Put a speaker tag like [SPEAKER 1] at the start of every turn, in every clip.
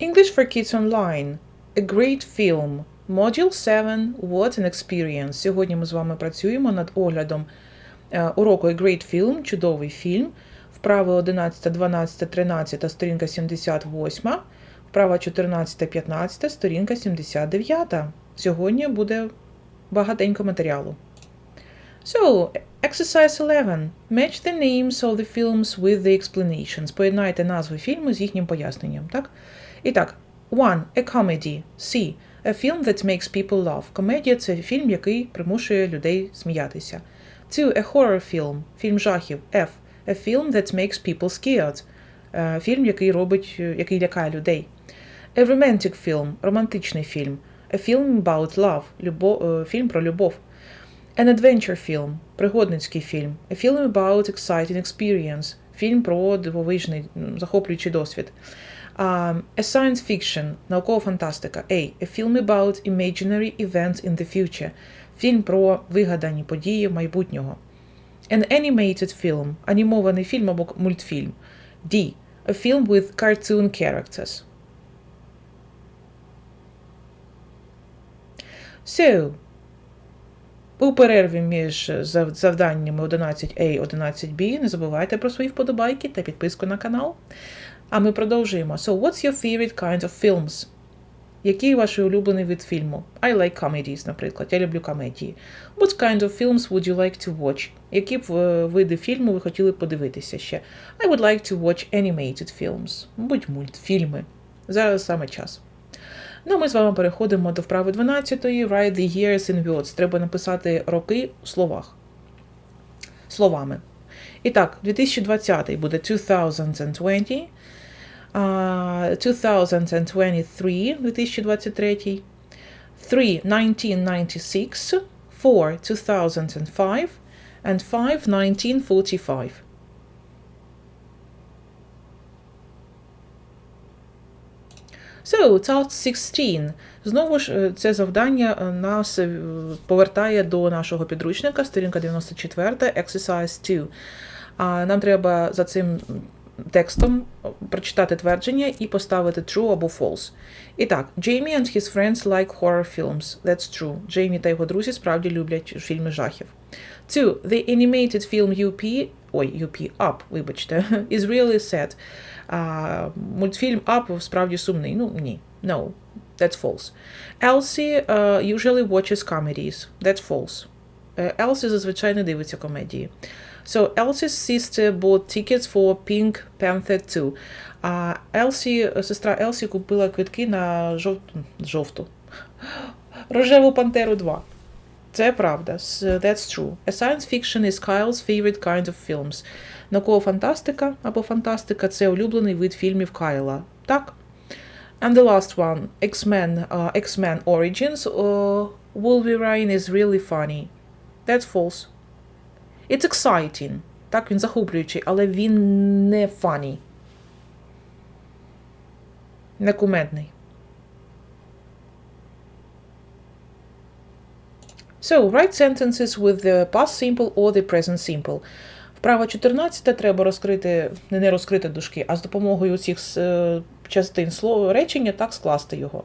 [SPEAKER 1] English for Kids Online. A great film. Module 7. What an experience. Сьогодні ми з вами працюємо над оглядом е, уроку A Great Film, чудовий фільм. Вправи 11, 12, 13, сторінка 78. Вправа 14, 15, сторінка 79. Сьогодні буде багатенько матеріалу. So, exercise 11. Match the names of the films with the explanations. Поєднайте назви фільму з їхнім поясненням, так? І так, 1. A comedy. C. A film that makes people laugh. Комедія – це фільм, який примушує людей сміятися. 2. A horror film. Фільм жахів. F. A film that makes people scared. Е, Фільм, який робить, е, який лякає людей. A romantic film. Романтичний фільм. A film about love. Любов, е, фільм про любов. An adventure film – пригодницький фільм. A film about exciting experience – фільм про дивовижний, захоплюючий досвід. Um, a science fiction – наукова фантастика. A. A film about imaginary events in the future – фільм про вигадані події майбутнього. An animated film – анімований фільм або мультфільм. D. A film with cartoon characters. So, у перерві між завданнями 11A і 11B не забувайте про свої вподобайки та підписку на канал. А ми продовжуємо. So, what's your favorite kind of films? Який ваш улюблений вид фільму? I like comedies, наприклад. Я люблю комедії. What kind of films would you like to watch? Які б е, види фільму ви хотіли подивитися ще? I would like to watch animated films. Мабуть, мультфільми. Зараз саме час. Ну, ми з вами переходимо до вправи 12. Write the years in words. Треба написати роки у словах. Словами. І так, 2020 буде 2020. а, 2023, 2023. 3, 1996. 4, 2005. And 5, 1945. So, task 16. Знову ж е, це завдання е, нас е, повертає до нашого підручника, сторінка 94, exercise 2. А нам треба за цим текстом прочитати твердження і поставити true або false. І так, Jamie and his friends like horror films. That's true. Джеймі та його друзі справді люблять фільми жахів. 2. The animated film UP, ой, UP, Up, вибачте, is really sad. А, мультфільм Up справді сумний. Ну, ні. No, that's false. Elsie uh, usually watches comedies. That's false. Е, Elsie зазвичай не дивиться комедії. So Elsie's sister bought tickets for Pink Panther 2. А Елсі, сестра Елсі купила квитки на жовту, жовту. Рожеву Пантеру 2. Це правда. S- That's true. A science fiction is Kyle's favorite kind of films. Наукова фантастика або фантастика це улюблений вид фільмів Кайла. Так? And the last one, X-Men, uh, X-Men Origins. Uh, Wolverine is really funny. That's false. It's exciting. Так, він захоплюючий, але він не funny. Не So, write sentences with the past simple or the present simple. Вправа 14 треба розкрити, не розкрити дужки, а з допомогою цих е, частин слова речення так скласти його.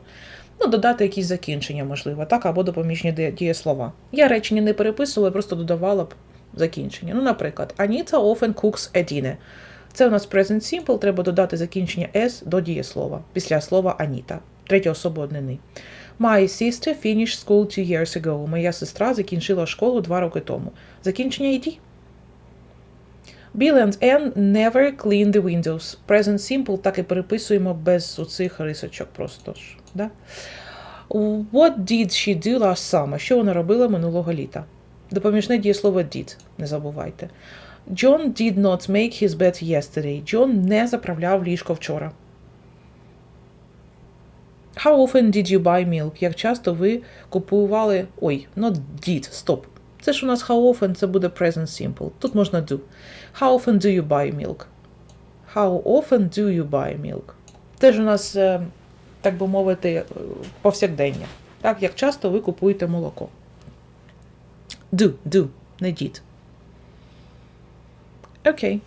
[SPEAKER 1] Ну, додати якісь закінчення, можливо, так, або допоміжні дієслова. Я речення не переписувала, просто додавала б закінчення. Ну, наприклад, Anita often cooks a dinner. Це у нас present simple, треба додати закінчення s до дієслова після слова Аніта, третя особа однини. My sister finished school two years ago. Моя сестра закінчила школу два роки тому. Закінчення ID. Bill and Ann never clean the windows. Present simple так і переписуємо без оцих рисочок просто ж. Да? What did she do last summer? Що вона робила минулого літа? Допоміжне дієслово did, не забувайте. John did not make his bed yesterday. Джон не заправляв ліжко вчора. How often did you buy milk? Як часто ви купували. Ой, not did, стоп. Це ж у нас how often, це буде present simple. Тут можна do. How often do you buy milk? How often do you buy milk? Це ж у нас, е, так би мовити, е, повсякдення. Так, як часто ви купуєте молоко. Do, do, не did. Окей.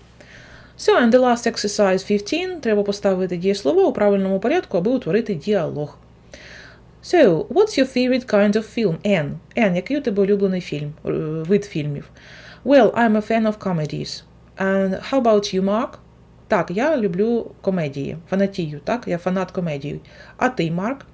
[SPEAKER 1] So, and the last exercise 15. Треба поставити дієслово у правильному порядку, аби утворити діалог. So, what's your favorite kind of film? Anne. Anne, який у тебе улюблений фільм, е, вид фільмів? Well, I'm a fan of comedies. And how about you, Mark? Так, я люблю комедії, фанатію, так? Я фанат комедії. А ти, Марк?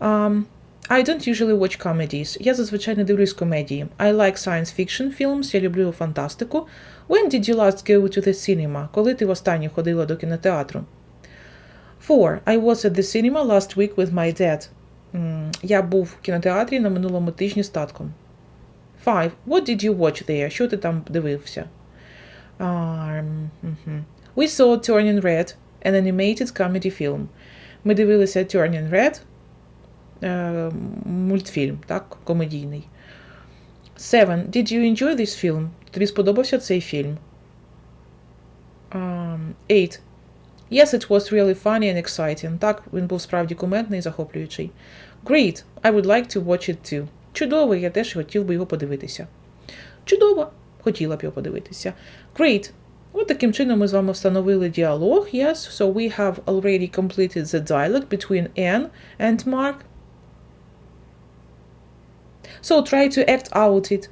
[SPEAKER 1] Um, I don't usually watch comedies. Я зазвичай не дивлюсь комедії. I like science fiction films. Я люблю фантастику. When did you last go to the cinema? Коли ти востаннє ходила до кінотеатру? Four. I was at the cinema last week with my dad. М, Я був в кінотеатрі на минулому тижні з татком. Five. What did you watch there? Що ти там дивився? Um, мгм. We saw Turning Red, an animated comedy film. Ми дивилися Turning Red, е, мультфільм, так, комедійний. Seven. Did you enjoy this film? Тобі сподобався цей фільм? Um, eight. Yes, it was really funny and exciting. Так, він був справді кумедний і захоплюючий. Great. I would like to watch it too. Чудово, я теж хотів би його подивитися. Чудово, хотіла б його подивитися. Great. От таким чином ми з вами встановили діалог. Yes, so we have already completed the dialogue between Anne and Mark. So try to act out it.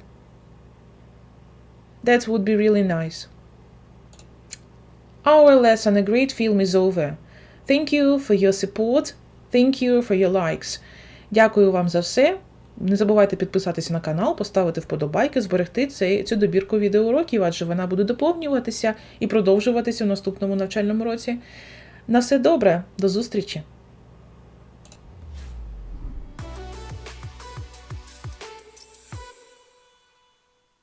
[SPEAKER 1] That would be really nice. Our lesson, a great film, is over. Thank you for your support. Thank you for your likes. Дякую вам за все. Не забувайте підписатися на канал, поставити вподобайки, зберегти цей, цю добірку відеоуроків, адже вона буде доповнюватися і продовжуватися в наступному навчальному році. На все добре, до зустрічі!